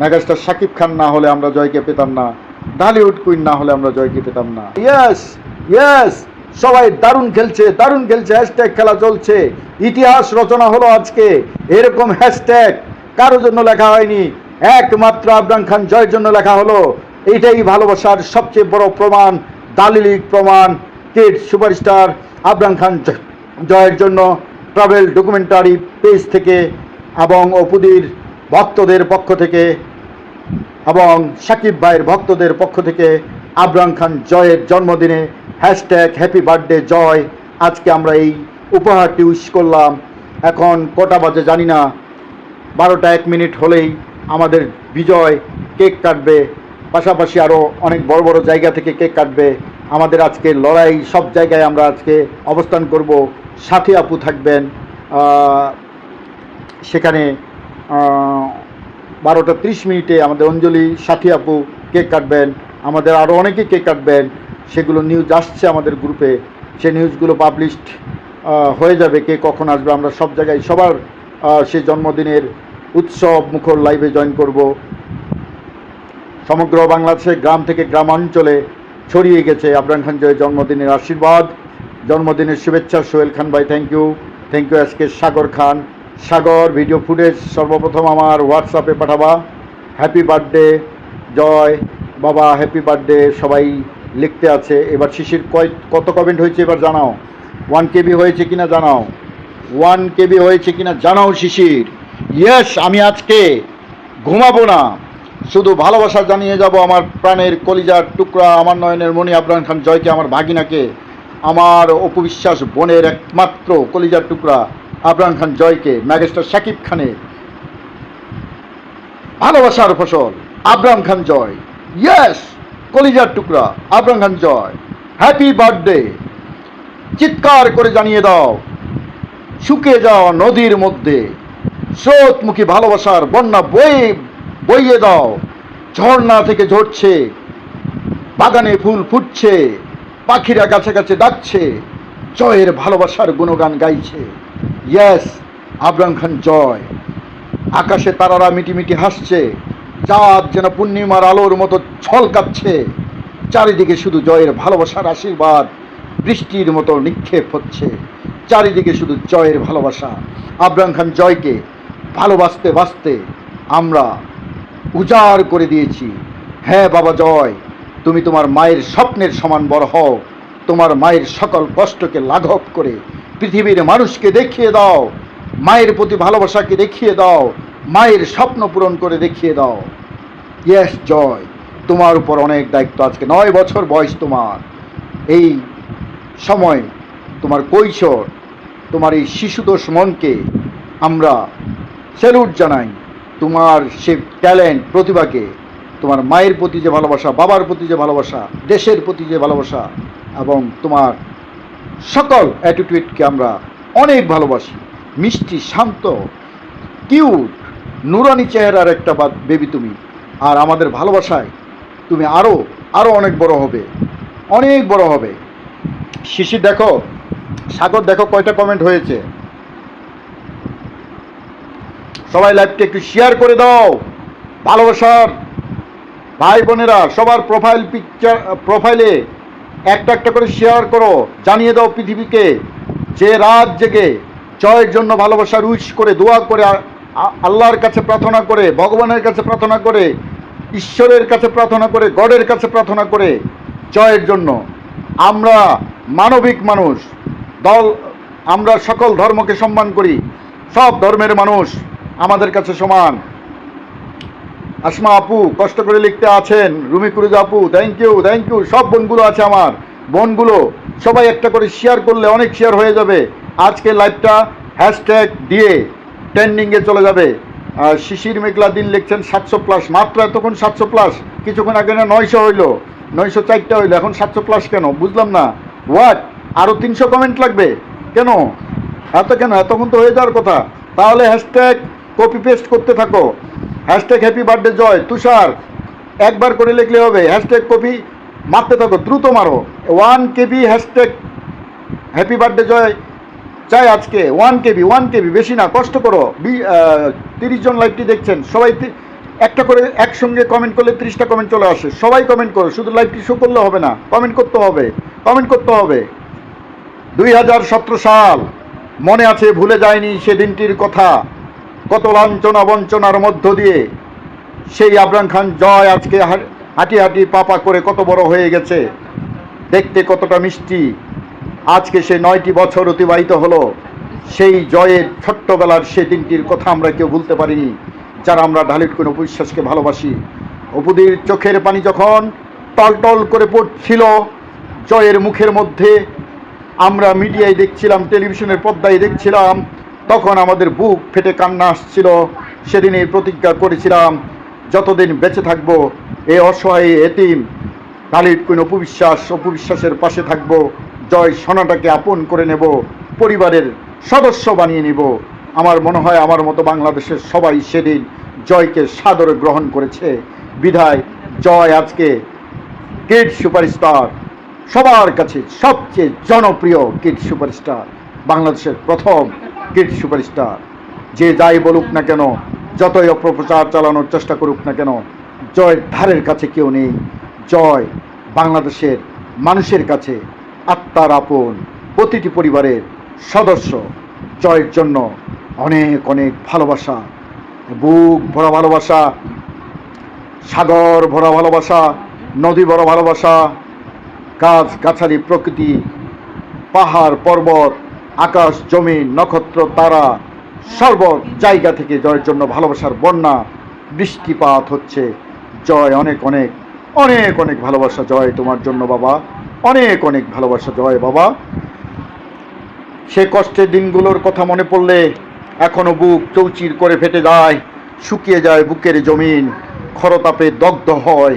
Megastar Shakib Khan না হলে আমরা জয়কে পেতাম না। ঢালিউড কুইন না হলে আমরা জয়কে পেতাম না। ইয়েস ইয়েস সবাই দারুণ খেলছে দারুণ খেলছে হ্যাশট্যাগ খেলা চলছে। ইতিহাস রচনা হলো আজকে, এরকম হ্যাশট্যাগ কারোর জন্য লেখা হয়নি। একমাত্র আবরাম খান জয়ের জন্য লেখা হলো। এইটাই ভালোবাসার সবচেয়ে বড় প্রমাণ, দালিলিক প্রমাণ, কিড সুপারস্টার আবরাম খান জয়ের জন্য ট্রাভেল ডকুমেন্টারি পেজ থেকে এবং অপুদির ভক্তদের পক্ষ থেকে এবং সাকিব ভাইয়ের ভক্তদের পক্ষ থেকে আবরাম খান জয়ের জন্মদিনে হ্যাশট্যাগ হ্যাপি বার্থডে জয় আজকে আমরা এই উপহারটি উইশ করলাম। এখন কটা বাজে জানি না। বারোটা এক মিনিট হলেই আমাদের বিজয় কেক কাটবে। পাশাপাশি আরও অনেক বড় বড় জায়গা থেকে কেক কাটবে। আমাদের আজকে লড়াই সব জায়গায় আমরা আজকে অবস্থান করব। সাথী আপু থাকবেন। সেখানে বারোটা ত্রিশ মিনিটে আমাদের অঞ্জলি সাথী আপু কেক কাটবেন, আমাদের আরও অনেকে কেক কাটবেন, সেগুলো নিউজ আসছে আমাদের গ্রুপে সে নিউজগুলো পাবলিশড হয়ে যাবে, কে কখন আসবে, আমরা সব জায়গায় সবার সে জন্মদিনের উৎসব মুখর লাইভে জয়েন করব। সমগ্র বাংলাদেশে গ্রাম থেকে গ্রামাঞ্চলে ছড়িয়ে গেছে আবরাম খান জয়ের জন্মদিনের আশীর্বাদ। জন্মদিনের শুভেচ্ছা, সোহেল খান ভাই থ্যাংক ইউ থ্যাংক ইউ আজকে সাগর খান। সাগর ভিডিও ফুটেজ সর্বপ্রথম আমার হোয়াটসঅ্যাপে পাঠাবা। হ্যাপি বার্থডে জয়, বাবা হ্যাপি বার্থডে সবাই লিখতে আছে। এবার শিশির কয় কত কমেন্ট হয়েছে এবার জানাও। ওয়ান কেবি হয়েছে কিনা জানাও। ওয়ান কেবি হয়েছে কিনা জানাও শিশির। ইয়েস আমি আজকে ঘুমাবো না। শুধু ভালোবাসা জানিয়ে যাব আমার প্রাণের কলিজার টুকরা, আমার নয়নের মণি আবরাম খান জয়কে, আমার ভাগিনাকে। আমার অপবিশ্বাস বোনের একমাত্র কলিজার টুকরা। আবরাম খান জয়কে, ম্যাগেস্টার শাকিব খানের। ভালোবাসার ফসল আবরাম খান জয়। ইয়েস কলিজার টুকরা আবরাম খান জয়। হ্যাপি বার্থডে চিৎকার করে জানিয়ে দাও, শুকিয়ে যাওয়া নদীর মধ্যে। স্রোতমুখী ভালোবাসার বন্যা বয়ে, বইয়ে দাও। ঝর্ণা থেকে ঝরছে, বাগানে ফুল ফুটছে, পাখিরা কাছে কাছে ডাকছে, জয়ের ভালোবাসার গুণগান গাইছে। ইয়েস আবরাম খান জয় আকাশে তারারা মিটিমিটি হাসছে চাঁদ যেন পূর্ণিমার আলোর মতো ছলকাচ্ছে চারিদিকে শুধু জয়ের ভালোবাসার আশীর্বাদ, বৃষ্টির মতো নিক্ষেপ হচ্ছে। চারিদিকে শুধু জয়ের ভালোবাসা। আবরাম খান জয়কে ভালোবাসতে বাসতে আমরা উজাড় করে দিয়েছি। হ্যাঁ বাবা জয়, তুমি তোমার মায়ের স্বপ্নের সমান বড় হও। তোমার মায়ের সকল কষ্টকে লাঘব করে পৃথিবীর মানুষকে দেখিয়ে দাও, মায়ের প্রতি ভালোবাসাকে দেখিয়ে দাও, মায়ের স্বপ্ন পূরণ করে দেখিয়ে দাও। ইয়েস জয় তোমার উপর অনেক দায়িত্ব আজকে, নয় বছর বয়স তোমার। এই সময় তোমার কৈশোর, তোমার এই শিশুদোষ মনকে আমরা স্যালুট জানাই। তোমার সে ট্যালেন্ট প্রতিভাকে, তোমার মায়ের প্রতি যে ভালোবাসা, বাবার প্রতি যে ভালোবাসা, দেশের প্রতি যে ভালোবাসা এবং তোমার সকল অ্যাটিটিউডকে আমরা অনেক ভালোবাসি। মিষ্টি, শান্ত কিউট নুরানি চেহারার একটা বেবি তুমি। আর আমাদের ভালোবাসায় তুমি আরও আরও অনেক বড় হবে। অনেক বড় হবে। শিশি দেখো, সাগর দেখো কয়টা কমেন্ট হয়েছে। সবাই লাইভটা একটু শেয়ার করে দাও। ভালোবাসার ভাই বোনেরা সবার প্রোফাইল পিকচার প্রোফাইলে একটা একটা করে শেয়ার করো, জানিয়ে দাও পৃথিবীকে, যে রাত জেগে জয়ের জন্য ভালোবাসার উইশ করে, দোয়া করে আল্লাহর কাছে প্রার্থনা করে, ভগবানের কাছে প্রার্থনা করে, ঈশ্বরের কাছে প্রার্থনা করে, গডের কাছে প্রার্থনা করে জয়ের জন্য। আমরা মানবিক মানুষ, দল, আমরা সকল ধর্মকে সম্মান করি, সব ধর্মের মানুষ আমাদের কাছে সমান। আসমা আপু, কষ্ট করে লিখতে আছেন। রুমি কুরুজ আপু থ্যাংক ইউ থ্যাংক ইউ সব বোনগুলো আছে আমার। বোনগুলো, সবাই একটা করে শেয়ার করলে অনেক শেয়ার হয়ে যাবে। আজকে লাইভটা হ্যাশট্যাগ দিয়ে ট্রেন্ডিংয়ে চলে যাবে। আর শিশির মেঘলা দিন লিখছেন সাতশো প্লাস মাত্র এতক্ষণ সাতশো প্লাস কিছুক্ষণ আগে না নয়শো হইল। নয়শো চারটা হইল, এখন সাতশো প্লাস কেন? বুঝলাম না। হোয়াট আরও তিনশো কমেন্ট লাগবে? কেন? এত কেন? এতক্ষণ তো হয়ে যাওয়ার কথা। তাহলে হ্যাশট্যাগ কপি পেস্ট করতে থাকো। Hashtag happy birthday Joy Tushar, একবার করে লিখলে হবে। হ্যাশট্যাগ কপি, মারতে থাকো, দ্রুত মারো। One KB hashtag happy birthday Joy চাই আজকে। ওয়ান কেবি ওয়ান কেবি বেশি না, কষ্ট করো। বি তিরিশ জন লাইভটি দেখছেন। সবাই একটা করে একসঙ্গে কমেন্ট করলে ত্রিশটা কমেন্ট চলে আসে। সবাই কমেন্ট করো, শুধু লাইভটি শো করলে হবে না কমেন্ট করতে হবে কমেন্ট করতে হবে। দুই হাজার সতেরো সাল, মনে আছে, ভুলে যায়নি সেদিনটির কথা। কত লাঞ্ছনা বঞ্চনার মধ্য দিয়ে সেই আবরাম খান জয় আজকে হাঁটি হাঁটি পাপা করে কত বড় হয়ে গেছে। দেখতে কতটা মিষ্টি। আজকে সে নয়টি বছর অতিবাহিত হলো। সেই জয়ের ছোট্টবেলার সেই দিনটির কথা আমরা কেউ ভুলতে পারিনি। যারা আমরা ঢালির কোনো বিশ্বাসকে ভালোবাসি। অপুদির চোখের পানি যখন টলটল করে পড়ছিল, জয়ের মুখের মধ্যে আমরা মিডিয়ায় দেখছিলাম, টেলিভিশনের পর্দায় দেখছিলাম তখন আমাদের বুক ফেটে কান্না আসছিল। সেদিন এই প্রতিজ্ঞা করেছিলাম, যতদিন বেঁচে থাকব এই অসহায় এতিম খালিদ কোন অপবিশ্বাস, অপবিশ্বাসের পাশে থাকব, জয় সোনাটাকে আপন করে নেব, পরিবারের সদস্য বানিয়ে নেব। আমার মনে হয় আমার মতো বাংলাদেশের সবাই সেদিন জয়কে সাদরে গ্রহণ করেছে। বিধায় জয় আজকে কিড সুপারস্টার, সবার কাছে সবচেয়ে জনপ্রিয় কিড সুপারস্টার, বাংলাদেশের প্রথম কিড সুপারস্টার। যে যাই বলুক না কেন, যতই অপপ্রচার চালানোর চেষ্টা করুক না কেন, জয়ের ধারের কাছে কেউ নেই। জয় বাংলাদেশের মানুষের কাছে আত্মার আপন প্রতিটি পরিবারের সদস্য। জয়ের জন্য অনেক অনেক ভালোবাসা, বুক ভরা ভালোবাসা, সাগর ভরা ভালোবাসা, নদী ভরা ভালোবাসা, গাছ গাছালি প্রকৃতি, পাহাড় পর্বত আকাশ, জমি, নক্ষত্র, তারা সর্ব জায়গা থেকে জয়ের জন্য ভালোবাসার বন্যা, বৃষ্টিপাত হচ্ছে। জয়, অনেক অনেক অনেক অনেক ভালোবাসা জয় তোমার জন্য বাবা। অনেক অনেক ভালোবাসা জয় বাবা। সে কষ্টের দিনগুলোর কথা মনে পড়লে এখনও বুক চৌচির করে ফেটে যায়, শুকিয়ে যায় বুকের জমিন, খরতাপে দগ্ধ হয়।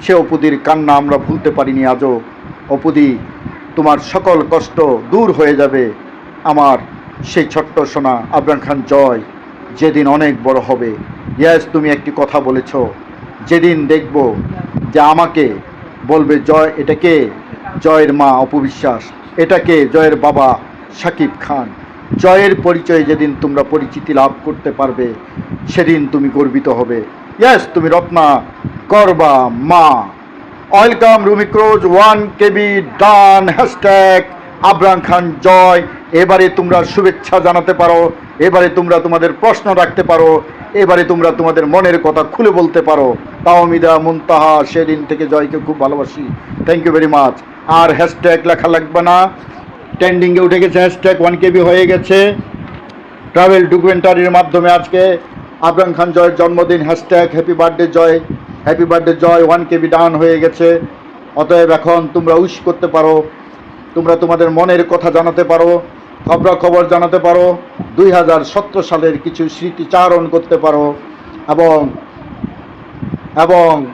সে অপুদির কান্না আমরা ভুলতে পারিনি আজও। অপুদি, তোমার সকল কষ্ট দূর হয়ে যাবে। আমার সেই ছোট্ট সোনা আবরাম খান জয়, যেদিন অনেক বড় হবে। ইয়াস তুমি একটি কথা বলেছ। যেদিন দেখব যে আমাকে বলবে জয় এটাকে জয়ের মা অপবিশ্বাস এটাকে জয়ের বাবা সাকিব খান। জয়ের পরিচয়ে যেদিন তোমরা পরিচিতি লাভ করতে পারবে, সেদিন তুমি গর্বিত হবে। ইয়াস তুমি রত্না করবা মা। Welcome রুমিক্রোজ, one KB, done hashtag Abram Khan Joy. এবারে তোমরা শুভেচ্ছা জানাতে পারো, এবারে তোমরা তোমাদের প্রশ্ন রাখতে পারো, এবারে তোমরা তোমাদের মনের কথা খুলে বলতে পারো। তাওমিদা, মুনতাহা, সেদিন থেকে জয়কে খুব ভালোবাসি। থ্যাংক ইউ ভেরি মাচ আর হ্যাশট্যাগ লেখা লাগবে না। ট্রেন্ডিংয়ে উঠে গেছে হ্যাশট্যাগ ওয়ান কেবি হয়ে গেছে। ট্রাভেল ডকুমেন্টারির মাধ্যমে আজকে আবরাম খান জয়ের জন্মদিন hashtag happy birthday Joy. Happy birthday Joy one KB done হয়ে গেছে। অতএব এখন তোমরা উইশ করতে পারো। তোমরা তোমাদের মনের কথা জানাতে পারো। খবরাখবর জানাতে পারো, দুই হাজার সতেরো সালের কিছু স্মৃতিচারণ করতে পারো, এবং এবং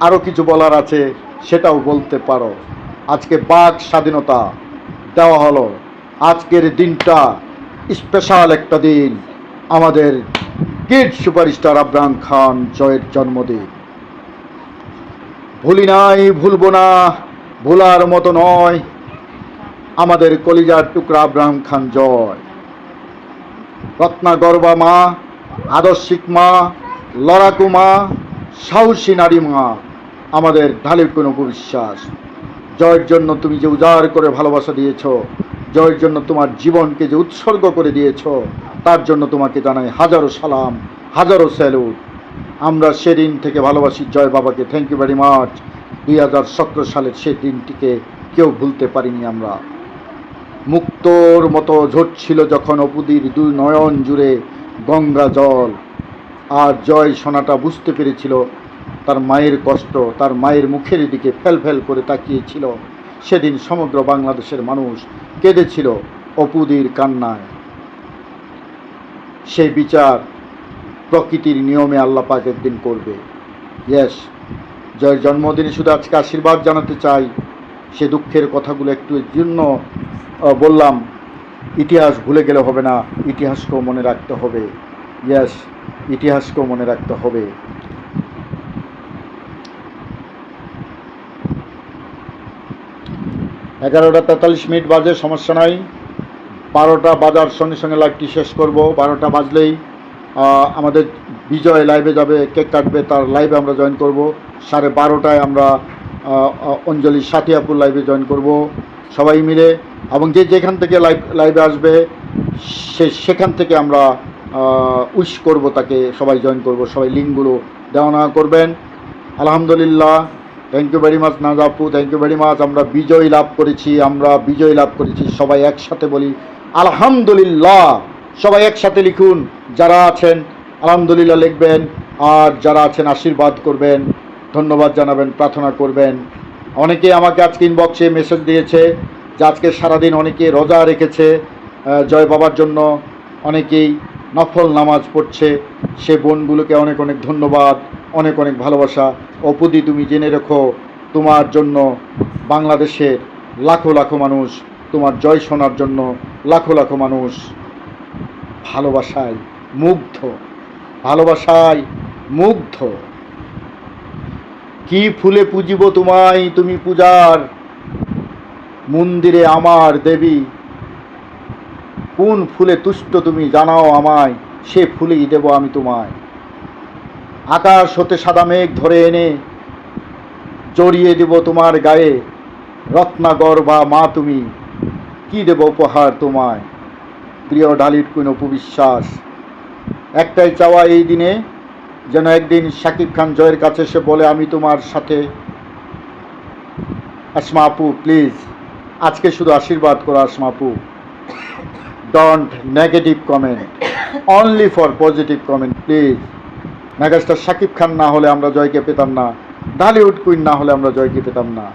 আরও কিছু বলার আছে সেটাও বলতে পারো। আজকে বাক স্বাধীনতা দেওয়া হলো। আজকের দিনটা স্পেশাল একটা দিন। আমাদের কিড সুপারস্টার আবরাম খান জয়ের জন্মদিন। ভুলি নাই, ভুলবো না, ভোলার মতো নয়। আমাদের কলিজার টুকরা আব্রাহাম খান জয়। রত্না গর্বা মা, আদর্শিক মা, লড়াকু মা, সাহসী নারী মা, আমাদের ঢালের কোনো বিশ্বাস জয়ের জন্য তুমি যে উজাড় করে ভালোবাসা দিয়েছ, জয়ের জন্য তোমার জীবনকে যে উৎসর্গ করে দিয়েছ, তার জন্য তোমাকে জানাই হাজারো সালাম, হাজারো স্যালুট। আমরা সেদিন থেকে ভালোবাসি জয় বাবাকে। থ্যাংক ইউ ভেরি মাচ দুই হাজার সতেরো সালের সেই দিনটিকে কেউ ভুলতে পারিনি আমরা। মুক্তোর মতো ঝরছিল যখন অপুদির দুই নয়ন জুড়ে গঙ্গা জল। আর জয় সোনাটা বুঝতে পেরেছিল, তার মায়ের কষ্ট, তার মায়ের মুখের দিকে ফেল ফেল করে তাকিয়েছিল। সেদিন সমগ্র বাংলাদেশের মানুষ কেঁদেছিল অপুদির কান্নায়। সেই বিচার প্রকৃতির নিয়মে আল্লাহ পাক একদিন করবে। ইয়েস, জয়ের জন্মদিনে শুধু আজকে আশীর্বাদ জানাতে চাই। সে দুঃখের কথাগুলো একটু জন্য বললাম, ইতিহাস ভুলে গেলে হবে না, ইতিহাসকেও মনে রাখতে হবে। ইয়াস ইতিহাসকেও মনে রাখতে হবে। এগারোটা তেতাল্লিশ মিনিট বাজে, সমস্যা নাই। বারোটা বাজার সঙ্গে সঙ্গে লাইভটি শেষ করব। বারোটা বাজলেই আমাদের বিজয় লাইভে যাবে, কেক কাটবে, তার লাইভে আমরা জয়েন করব। সাড়ে বারোটায় আমরা অঞ্জলি সাথিয়াপুর লাইভে জয়েন করব। সবাই মিলে এবং যে যেখান থেকে লাইভ লাইভে আসবে, সে সেখান থেকে আমরা উইশ করব তাকে, সবাই জয়েন করব, সবাই লিঙ্কগুলো দেওয়া নেওয়া করবেন। আলহামদুলিল্লাহ থ্যাংক ইউ ভেরি মাচ নাজাপু থ্যাংক ইউ ভেরি মাচ আমরা বিজয় লাভ করেছি, আমরা বিজয় লাভ করেছি, সবাই একসাথে বলি, আলহামদুলিল্লাহ, সবাই একসাথে লিখুন, যারা আছেন, আলহামদুলিল্লাহ লিখবেন, আর যারা আছেন, আশীর্বাদ করবেন, ধন্যবাদ জানাবেন, প্রার্থনা করবেন। অনেকে আমাকে আজকে ইনবক্সে মেসেজ দিয়েছে যে আজকে সারাদিন অনেকে রোজা রেখেছে জয় বাবার জন্য অনেকেই নফল নামাজ পড়ছে। সে বোনগুলোকে অনেক অনেক ধন্যবাদ, অনেক অনেক ভালোবাসা। অপুদি, তুমি জেনে রেখো, তোমার জন্য বাংলাদেশের লাখো লাখো মানুষ, তোমার জয় শোনার জন্য লাখো লাখো মানুষ ভালোবাসায় মুগ্ধ ভালোবাসায় মুগ্ধ। কি ফুলে পুজিব তোমায় তুমি পূজার? মন্দিরে আমার দেবী। কোন ফুলে তুষ্ট তুমি জানাও আমায়, সে ফুলেই দেব আমি তোমায়। আকাশ হতে সাদা মেঘ ধরে এনে জড়িয়ে দেব তোমার গায়ে। রত্নাগর বা মা তুমি, কি দেব উপহার তোমায়? প্রিয় ডালির কোন উপবিশ্বাস। একটাই চাওয়া এই দিনে, যেন একদিন শাকিব খান জয়ের কাছে এসে বলে, আমি তোমার সাথে। আসমা আপু প্লিজ আজকে শুধু আশীর্বাদ করো Asma don't negative comment only for positive comment please megastar Shakib Khan না হলে আমরা জয়কে পেতাম না। ডালিউড কুইন না হলে আমরা জয়কে পেতাম না।